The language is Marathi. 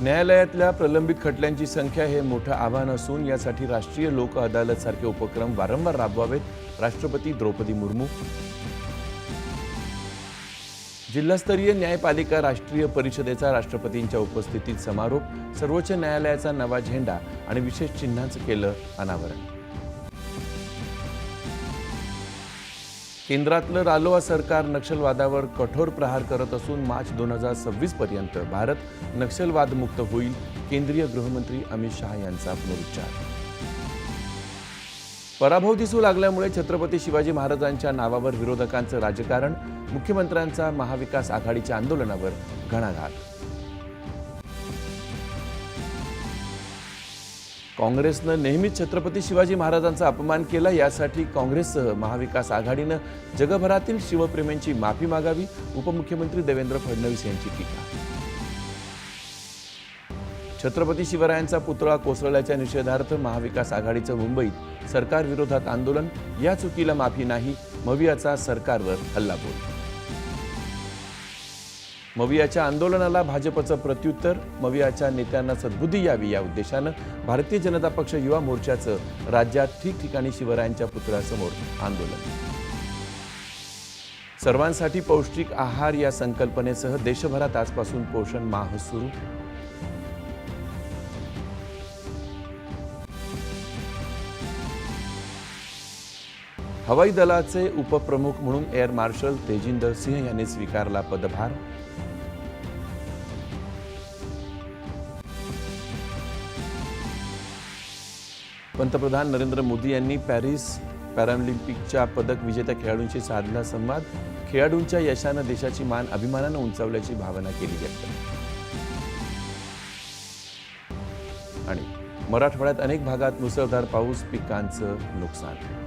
न्यायालयातल्या प्रलंबित खटल्यांची संख्या हे मोठं आव्हान असून यासाठी राष्ट्रीय लोक अदालत सारखे उपक्रम वारंवार राबवावेत. राष्ट्रपती द्रौपदी मुर्मू. जिल्हास्तरीय न्यायपालिका राष्ट्रीय परिषदेचा राष्ट्रपतींच्या उपस्थितीत समारोप. सर्वोच्च न्यायालयाचा नवा झेंडा आणि विशेष चिन्हांचं केलं अनावरण. केंद्रातलं रालोआ सरकार नक्षलवादावर कठोर प्रहार करत असून मार्च दोन हजार सव्वीस पर्यंत भारत नक्षलवादमुक्त होईल केंद्रीय गृहमंत्री अमित शहा यांचा पुनरुच्चार. पराभव दिसू लागल्यामुळे छत्रपती शिवाजी महाराजांच्या नावावर विरोधकांचं राजकारण मुख्यमंत्र्यांचा महाविकास आघाडीच्या आंदोलनावर घणाघात. काँग्रेसनं नेहमीच छत्रपती शिवाजी महाराजांचा अपमान केला यासाठी काँग्रेससह महाविकास आघाडीनं जगभरातील शिवप्रेमींची माफी मागावी उपमुख्यमंत्री देवेंद्र फडणवीस यांची टीका. छत्रपती शिवरायांचा पुतळा कोसळल्याच्या निषेधार्थ महाविकास आघाडीचं मुंबईत सरकारविरोधात आंदोलन या चुकीला माफी नाही मवियाचा सरकारवर हल्लाबोल. मवियाच्या आंदोलनाला भाजपचं प्रत्युत्तर मवियाच्या नेत्यांना सद्बुद्धी यावी या उद्देशानं भारतीय जनता पक्ष युवा मोर्चाचं राज्यात ठिकठिकाणी शिवरायांच्या पुतळ्यासमोर आंदोलन. सर्वांसाठी पौष्टिक आहार या संकल्पनेसह देशभरात आजपासून पोषण माह सुरू. हवाई दलाचे उपप्रमुख म्हणून एअर मार्शल तेजिंदर सिंह यांनी स्वीकारला पदभार. पंतप्रधान नरेंद्र मोदी यांनी पॅरिस पॅरालिम्पिकच्या पदक विजेत्या खेळाडूंशी साधला संवाद. खेळाडूंच्या यशानं देशाची मान अभिमानानं उंचावल्याची भावना केली व्यक्त. आणि मराठवाड्यात अनेक भागात मुसळधार पाऊस पिकांचं नुकसान.